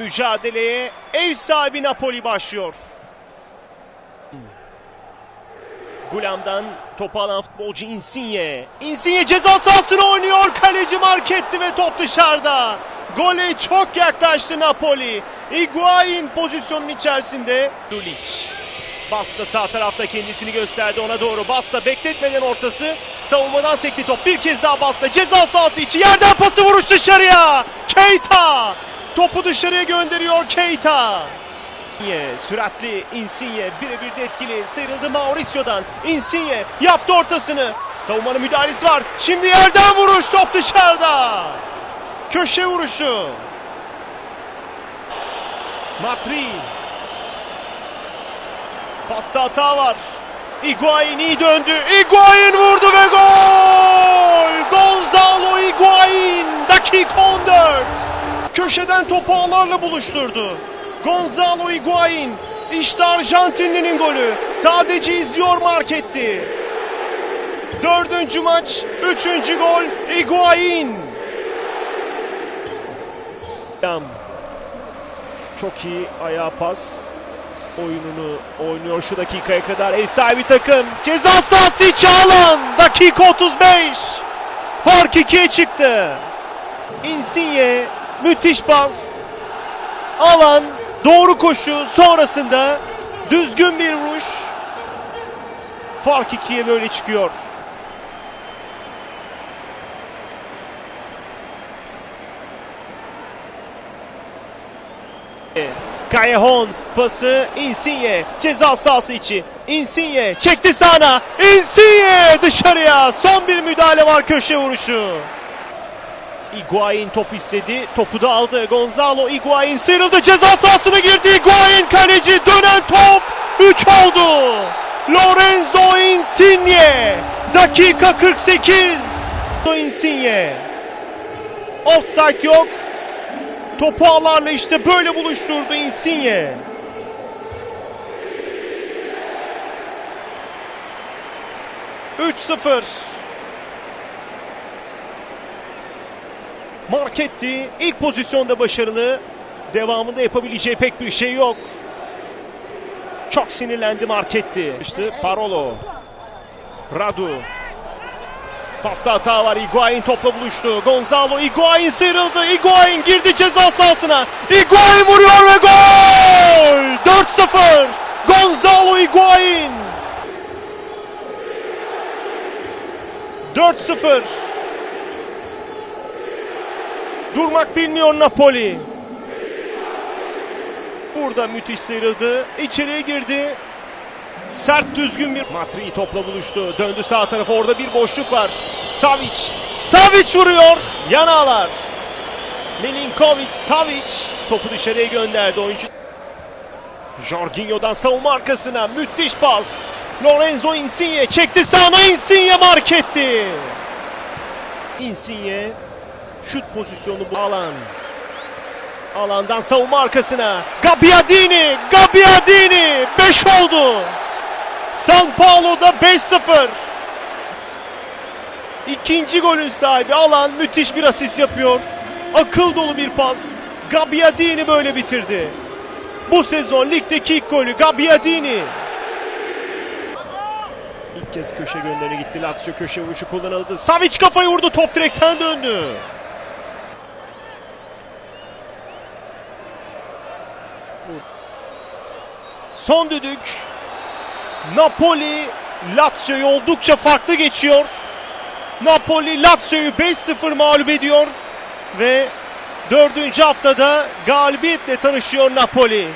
Mücadeleye ev sahibi Napoli başlıyor. Gulam'dan topu alan futbolcu Insigne. Insigne ceza sahasına oynuyor. Kaleci mark etti ve top dışarıda. Gole çok yaklaştı Napoli. Higuain pozisyonun içerisinde. Dulic. Basta sağ tarafta kendisini gösterdi ona doğru. Basta bekletmeden ortası. Savunmadan sekti top. Bir kez daha Basta. Ceza sahası içi. Yerden pası vuruş dışarıya. Keita. Topu dışarıya gönderiyor Keita. Süratli Insigne birebir de etkili. Sıyrıldı Mauricio'dan. Insigne yaptı ortasını. Savunmanın müdahalesi var. Şimdi yerden vuruş top dışarıda. Köşe vuruşu. Matri pasta hata var. Higuain iyi döndü. Higuain vurdu ve gol! Gonzalo Higuain dakika 14 köşeden topu ağlarla buluşturdu Gonzalo Higuain işte Arjantinli'nin golü. Sadece izliyor mark etti. Dördüncü maç, üçüncü gol Higuain. Çok iyi ayağa pas. Oyununu oynuyor şu dakikaya kadar ev sahibi takım. Ceza sahası içi alan. Dakika 35. Fark ikiye çıktı. Insigne müthiş pas. Alan Doğru koşu sonrasında düzgün bir vuruş. Fark ikiye böyle çıkıyor. Callejon pası Insigne ceza sahası içi. Insigne çekti sağına. Insigne dışarıya. Son bir müdahale var köşe vuruşu. Higuain top istedi. Topu da aldı. Gonzalo Higuain sıyrıldı. Ceza sahasına girdi. Higuain kaleci. Dönen top. 3 oldu. Lorenzo Insigne. Dakika 48. Insigne. Offside yok. Topu ağlarla işte böyle buluşturdu Insigne. Üç sıfır. Marketti. İlk pozisyonda başarılı. Devamında yapabileceği pek bir şey yok. Çok sinirlendi Marketti. İşte Parolo. Radu. Pasta hata var. Higuain topla buluştu. Gonzalo Higuain sıyrıldı. Higuain girdi ceza sahasına. Higuain vuruyor ve gol! 4-0. Gonzalo Higuain. 4-0. Durmak bilmiyor Napoli. Burada müthiş sıyrıldı. İçeriye girdi. Sert düzgün bir Matri topla buluştu. Döndü sağ tarafa. Orada bir boşluk var. Savic. Savic vuruyor. Yan ağlar. Milinkovic, Savic topu dışarıya gönderdi oyuncu. Jorginho'dan savunma arkasına müthiş pas. Lorenzo Insigne çekti sağına Insigne mark etti. Insigne şut pozisyonu bu alan. Alandan savunma arkasına. Gabbiadini, Gabbiadini 5 oldu. San Paulo'da 5-0. İkinci golün sahibi alan müthiş bir asist yapıyor. Akıl dolu bir pas. Gabbiadini böyle bitirdi. Bu sezon ligdeki ilk golü Gabbiadini. İlk kez köşe gönderine gitti. Lazio köşe vuruşu kullanıldı. Savic kafayı vurdu. Top direkten döndü. Son düdük. Napoli Lazio'yu oldukça farklı geçiyor. Napoli Lazio'yu 5-0 mağlup ediyor ve dördüncü haftada galibiyetle tanışıyor Napoli.